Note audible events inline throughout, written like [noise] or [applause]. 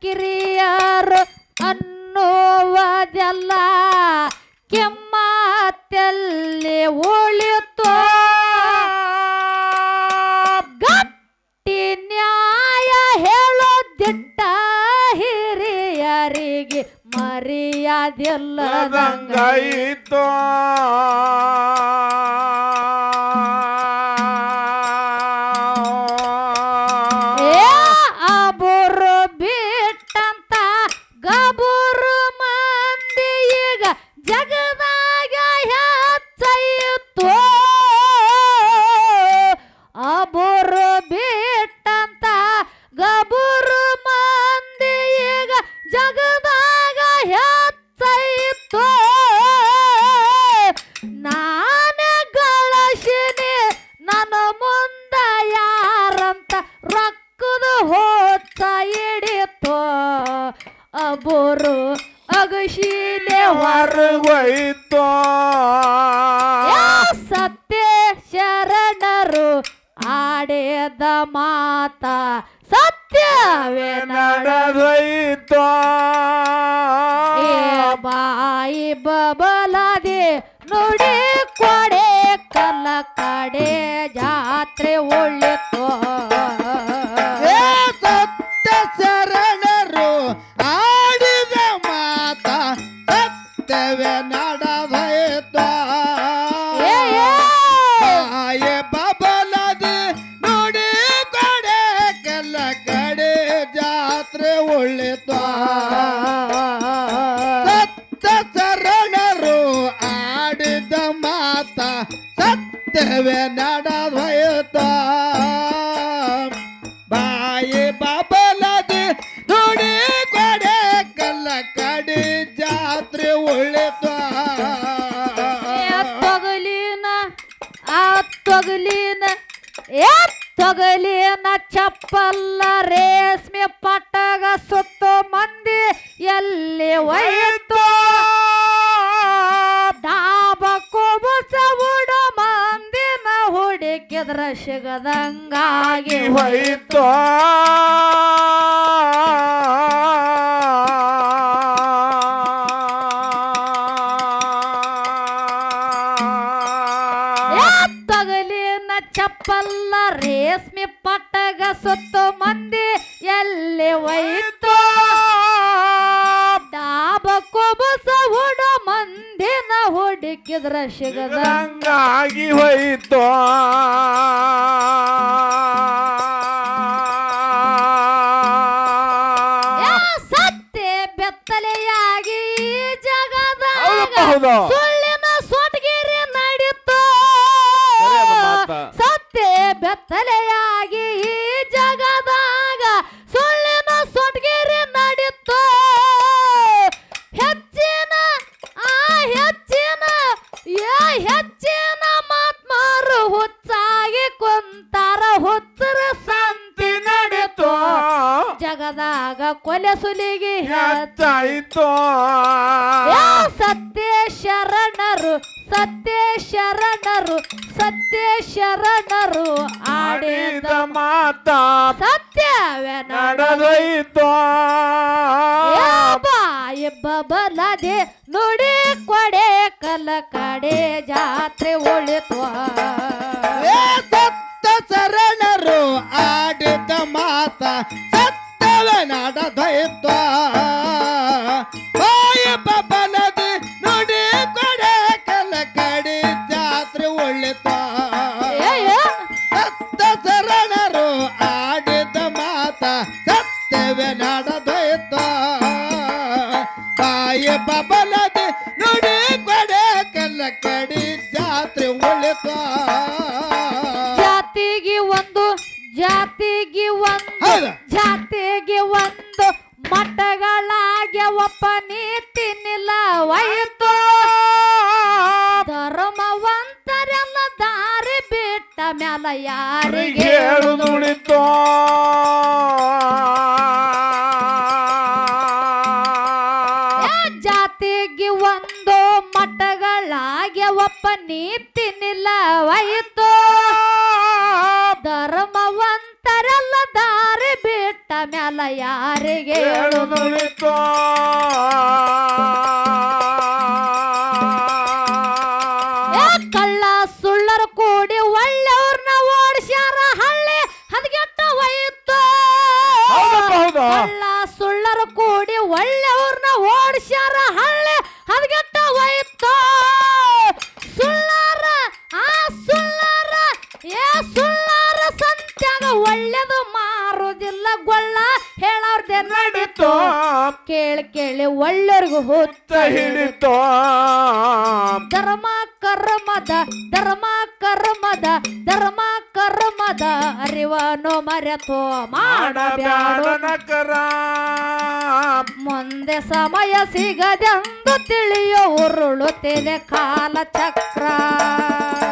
que ಅಬೋರು ಅಗಶೀಲೆ ಹೊರಗೋಯ್ತು ಸತ್ಯ ಶರಣರು ಆಡಿದ ಮಾತ ಸತ್ಯವೇ ನಡ ನಡೆದೋಯ್ತು ಬಾಯಿ ಬಬಲಾದೆ ನುಡಿ ಕೊಡೆ ಕಲ್ಲ ಕಡೆ ಜಾತ್ರೆ ಒಳ್ಳೆತು ಹುಡುಕಿದ್ರ ಸಿಗದಂಗಾಗಿ ಹೋಯಿತು. ತೊಗಲಿನ ಚಪ್ಪಲ್ಲ ರೇಷ್ಮೆ ಪಟ್ಟಗ ಸುತ್ತು ಮಂದಿ ಎಲ್ಲಿ ಒಯ್ತು ಡಾಬ ಕೊಬಸ ಉಡ ಮಂದಿನ ಹುಡುಕಿದ್ರ ಸಿಗದ ಹಂಗಾಗಿ ಹೋಯ್ತು. ಕೊಲೆ ಸುಲಿಗೆ ಯಾ ಸತ್ಯ ಶರಣರು ಸತ್ಯ ಶರಣರು ಸತ್ಯ ಶರಣರು ಆಡಿದ ಮಾತ ಸತ್ಯವೇ ನಡೆದೋಯ್ತು? ಬಾಯಿ ಬಬಲದೆ ನುಡಿ ಕೊಡೆ ಕಲ ಕಡೆ ಜಾತ್ರೆ ಉಳಿತು. ಸತ್ಯ ಸತ್ತ ಶರಣರು ಆಡಿದ ಮಾತ ಸತ್ತವೇ ನಡೆದೈತ ಬಾಯ ಬಬಲದ ನುಡಿ ಕೊಡೆ ಕಲ ಕಡೆ ಜಾತ್ರೆ ಒಳ್ಳೆತ. ಸತ್ತ ಶರಣರು ಆಡಿದ ಮಾತ ಸತ್ಯವೇ ನಡೆದೈತ ಬಾಯ ಬಬಲದ ನುಡಿ ಕೊಡೆ ಕಲ ಯಾರಿಗೆ ಹೇಳು ನುಡಿತು. ಜಾತಿಗೆ ಒಂದು ಮಠಗಳಾಗ್ಯವಪ್ಪ ನೀತಿ ನಿಲ್ಲವಾಯಿತು ಧರ್ಮವಂತರೆಲ್ಲ ದಾರಿ ಬಿಟ್ಟ ಮ್ಯಾಲ ಯಾರಿಗೆ ಹೇಳು. ಹೇಳುದುಳಿತೋ ಓಡಿಸ್ಯಾರ ಹಳ್ಳಿ ಹದಗೆಟ್ಟ ಹೋಯಿತು. ಸುಳ್ಳಾರ ಆ ಸುಳ್ಳಾರ ಏ ಸುಳ್ಳಾರ ಸಂತ್ಯಾಗ ಒಳ್ಳೇದು ಮಾರುದಿಲ್ಲ ಗೊಳ್ಳ. ಹೇಳೋರ್ದೆ ನಡೀತು. ಕೇಳಿ ಕೇಳಿ ಒಳ್ಳೆಯವ್ರಿಗೂ ಹುಚ್ಚ ಹಿಡಿತು. ಧರ್ಮ ಕರ್ಮದ ಧರ್ಮ ಕರ್ಮದ ಧರ್ಮ ಅರಿವನ್ನು ಅರಿವನು ಮರೆತು ಮಾಡಬ್ಯಾಡ ನಕರ ಮುಂದೆ ಸಮಯ ಸಿಗದೆಂದು ತಿಳಿಯೋ ಉರುಳುತ್ತಿದೆ ಕಾಲ ಚಕ್ರ.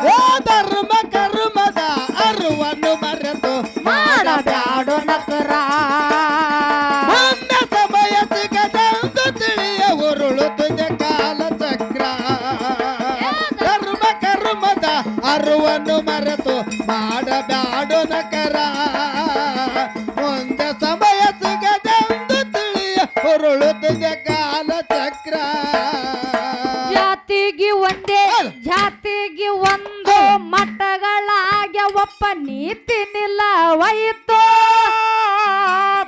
ಓ ಧರ್ಮ ಕರ್ಮದ ಅರಿವನ್ನು ಮರೆತು ಮಾಡಬ್ಯಾಡು ನಕರ ಮಾಡಬ್ಯಾಡು ನಕರ ಒಂದ ಸಮಯ ಸಿಗದೆಂದು ತಿಳಿಯ ಉರುಳುತ್ತದೆ ಕಾಲ ಚಕ್ರ ಜಾತಿಗೆ ಒಂದೇ ಜಾತಿಗೆ ಒಂದು ಮಠಗಳಾಗ್ಯವಪ್ಪ ನೀತಿ ನಿಲ್ಲವಾಯಿತು.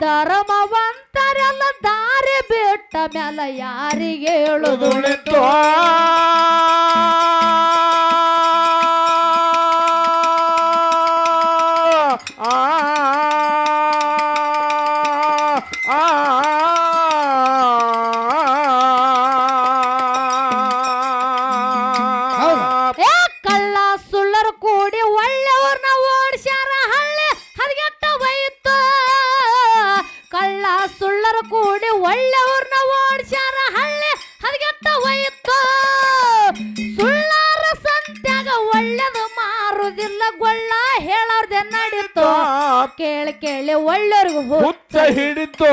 ಧರ್ಮವಂತರೆಲ್ಲ ದಾರಿ ಬಿಟ್ಟ ಮ್ಯಾಲ ಯಾರಿಗೆ ಹೇಳುದು? ಆ ಕೇಳಿ ಹುತ್ತ ಹಿಡಿತು ಹುಚ್ಚ ಹಿಡಿತೋ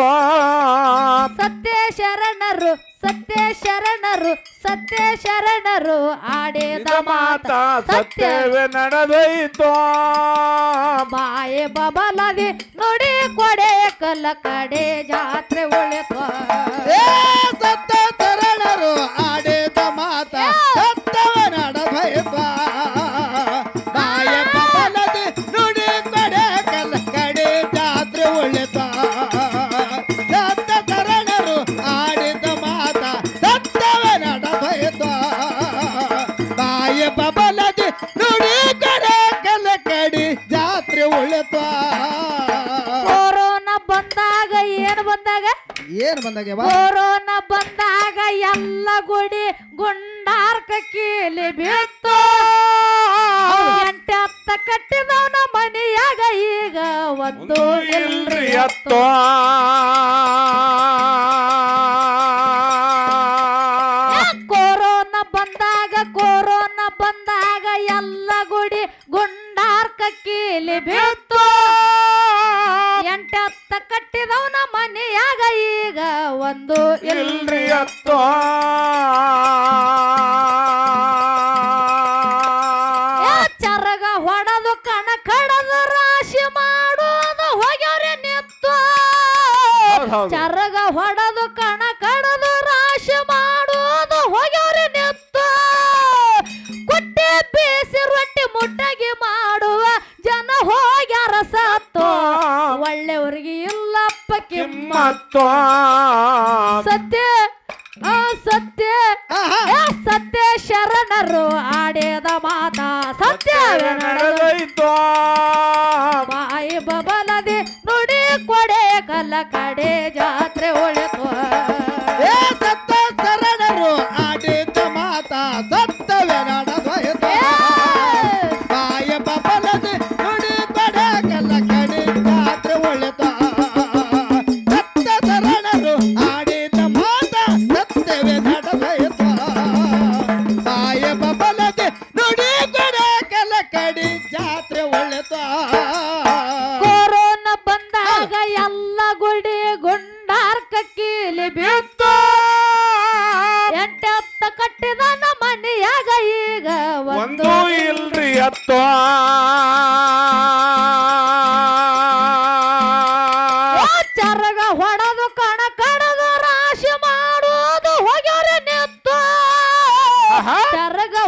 ಸತ್ಯ ಶರಣರು ಸತ್ಯ ಶರಣರು ಸತ್ಯ ಶರಣರು ಆಡಿದ ಮಾತ ಸತ್ಯ ಸತ್ಯವೇ ನಡೆದೈತೋ ಬಾಯಿ ಬಬಲದಿ ನುಡಿ ಕೊಡೆ ಕಲ್ಲ ಕಡೆ ಜಾತ್ರೆ ಉಳಿತು. ಏ ಏನ್ ಕೊರೋನಾ ಬಂದಾಗ ಎಲ್ಲ ಗುಡಿ ಗುಂಡಾರ್ಕ ಕೀಲಿ ಬಿತ್ತು ಎಂಟೆ ಹತ್ತ ಕಟ್ಟಿದವನ ಮನೆಯಾಗ ಈಗ ಒಂದು ಇಲ್ರಿ ಎತ್ತೋ. ಕಿಮ್ಮತ್ತೋ ಸತ್ಯ ಆ ಸತ್ಯ. ಏ, ಸತ್ಯ ಶರಣರು ಆಡಿದ ಮಾತ. ಸತ್ಯವೇ ಮಾಯಿ ನಡೆದೈತೋ ಬಾಯಿ ಬಬಲದಿ ನುಡಿ ಕೊಡೆ ಕಲ್ಲ ಕಡೆ ಜಾತ್ರೆ ಉಳಿತು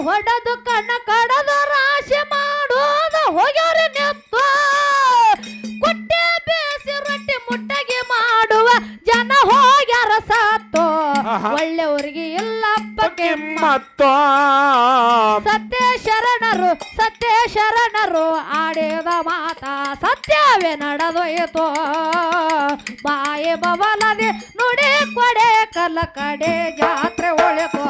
ಹೊಡೆದು ಕಣ್ಣ ಕಡದು ರಾಶಿ ಮಾಡೋದು ಹೋಗ್ಯವ್ರಿ ನೆತ್ತು ಕುಟ್ಟೆ ಬೇಸಿ ರೊಟ್ಟಿ ಮುಟ್ಟಗಿ ಮಾಡುವ ಜನ ಹೋಗ್ಯಾರ ಸತ್ತು ಒಳ್ಳೆಯವ್ರಿಗೆ ಇಲ್ಲಪ್ಪ ಕೆಮ್ಮತ್ತು ಸತ್ಯ ಶರಣರು ಸತ್ಯ ಶರಣರು ಆಡಿದ ಮಾತ ಸತ್ಯವೇ ನಡೆದೊಯ್ತು. ಬಾಯಿ ಬವಲದೆ ನುಡಿ ಕೊಡೆ ಕಲ ಕಡೆ ಜಾತ್ರೆ ಒಳೆತು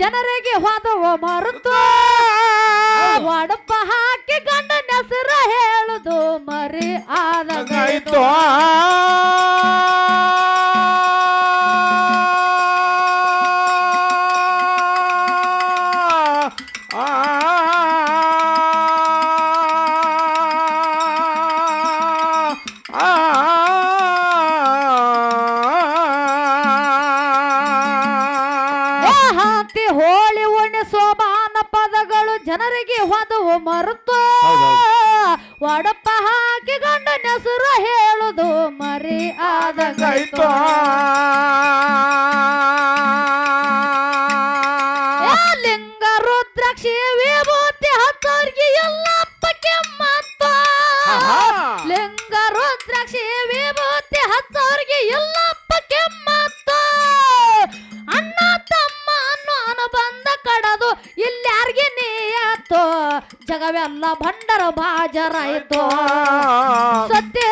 ಜನರಿಗೆ ಹೊದವ ಮರುತು ಒಡಪ ಹಾಕಿ ಗಂಡನ ನೆಸರ ಹೇಳುದು ಮರಿ ಆದಗಾಯ್ತು ಹಂತಿ ಹೋಳಿ ಉಣಿ ಸೋಬಾನ ಪದಗಳು ಜನರಿಗೆ ಹೊದವು ಮರುತು. ಒಡಪ ಹಾಕಿ ಗಂಡನ ಹೆಸರು ಹೇಳುದು ಮರಿ ಆದ ಗೈತು ಲಿಂಗ ರುದ್ರಾಕ್ಷಿ ವಿಭೂತಿ ಹತ್ತೋರ್ಗೆ ಎಲ್ಲಪ್ಪ ಕೆಮ್ಮತ್ತ ಲಿಂಗ ರುದ್ರಾಕ್ಷಿ ವಿಭೂತಿ ಹತ್ತೋರ್ಗೆ ಎಲ್ಲಪ್ಪ ಜಗವೆಲ್ಲ ಭಂಡರ ಬಾಜರಾಯಿತು ಸತ್ಯ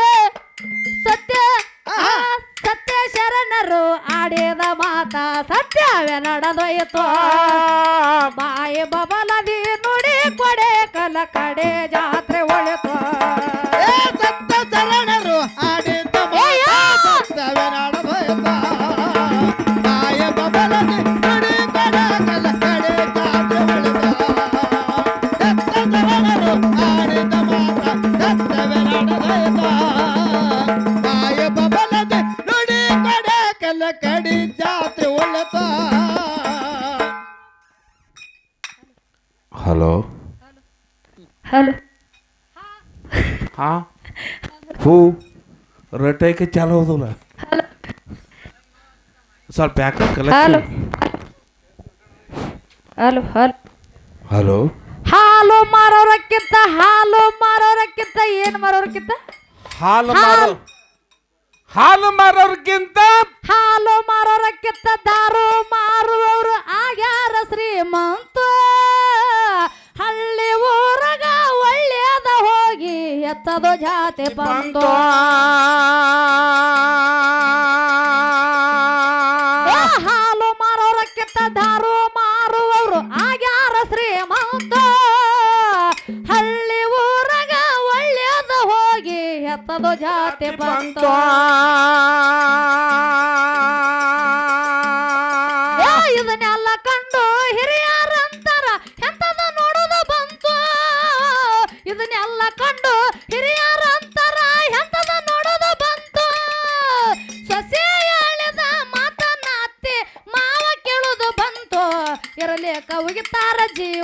ಸತ್ಯ ಸತ್ಯ ಶರಣರು ಆಡಿದ ಮಾತ ಸತ್ಯವೇ ನಡೆದೊಯ್ತು ಬಾಯಿ ಬಬಲದಿ ನುಡಿ ಕೊಡೆ ಕಲ ಕಡೆ ಜಾತ್ರೆ ರಟೈಕೆ ಚಾಲು ಹೋದಲ್ಲ? ಸ್ವಲ್ಪ ಯಾಕೆ ಹಲೋ. Hello hello. ಹಲೋ. ಹಾಲು ಮಾರೋರಕ್ಕಿಂತ ಹಾಲು ಮಾರೋರಕ್ಕಿಂತ ಏನ್ ಮಾರೋರಕ್ಕಿಂತ? ಹಾಲು ಹಾಲ್- ಮಾರೋ ಹಾಲು ಮಾರೋರ್ಗಿಂತ ಹಾಲು ಮಾರೋರಕ್ಕಿಂತ ದಾರು ಮಾರುವವರು ಆಗ್ಯಾರ ಶ್ರೀಮಂತ. ಹಳ್ಳಿ ಊರಗ ಒಳ್ಳೆಯದ ಹೋಗಿ ಎತ್ತದು ಜಾತಿ ಬಂದು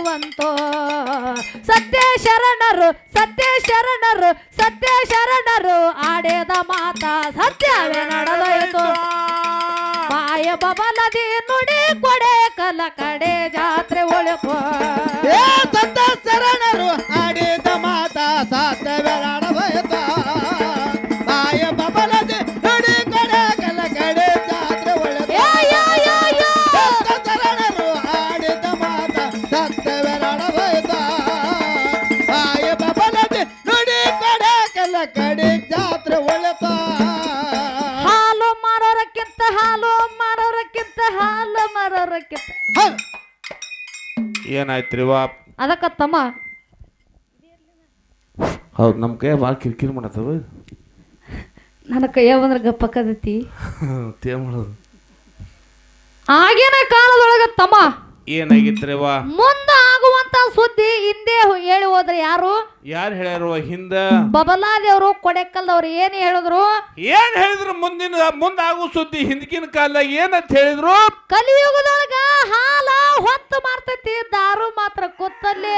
ಜೀವಂತು ಸತ್ಯ ಶರಣರು ಸತ್ಯ ಶರಣರು ಸತ್ಯ ಶರಣರು ಆಡಿದ ಮಾತ ಸತ್ಯವೇ ನಡೆದೋಯಿತು. ಬಾಯ ಬಬಲದಿ ನುಡಿ ಕೊಡೆ ಕಲ ಕಡೆ ಜಾತ್ರೆ ಒಳಪೋ ಸತ್ಯ ಶರಣರು ಆಡಿದ ಮಾತ ಸಾಧ್ಯವೆರಾಡಬಯತ ಏನಾಯ್ತ್ರಿ ವಾ ಅದಕ್ಕ ತಮ್ಮ ಹೌದು ನಮ್ಮ ಕೈ ಭಾಳ ಕಿರಿಕಿರಿ ಮಾಡತ್ತವ ನನ್ನ ಕೈಯ ಬಂದ್ರೆ ಗಪ್ಪಕ್ಕದತಿ [laughs] ತೇ ಮಾಡೋದು. ಆಗೇನ ಕಾಲದೊಳಗ ತಮ್ಮ ಏನಾಗಿತ್ರಿ ವಾ ಮುಂದ ಹಿಂದೆ ಹೇಳಿ ಹೋದ್ರೆ ಯಾರು? ಯಾರು ಹೇಳ್ಯಾರು ಹಿಂದ? ಬಬಲಾದೇವ್ರು ಕೊಡೆಕಲ್ದವ್ರು ಏನ್ ಹೇಳಿದ್ರು? ಏನ್ ಹೇಳಿದ್ರು ಮುಂದಿನ ಮುಂದಾಗೋ ಸುದ್ದಿ ಹಿಂದಿನ ಕಾಲದಾಗ ಏನಂತ ಹೇಳಿದ್ರು? ಕಲಿಯುಗದೊಳಗ ಹಾಲ ಹೊತ್ತು ಮಾರ್ತೈತಿ ದಾರು ಮಾತ್ರ ಕೂತಲ್ಲಿ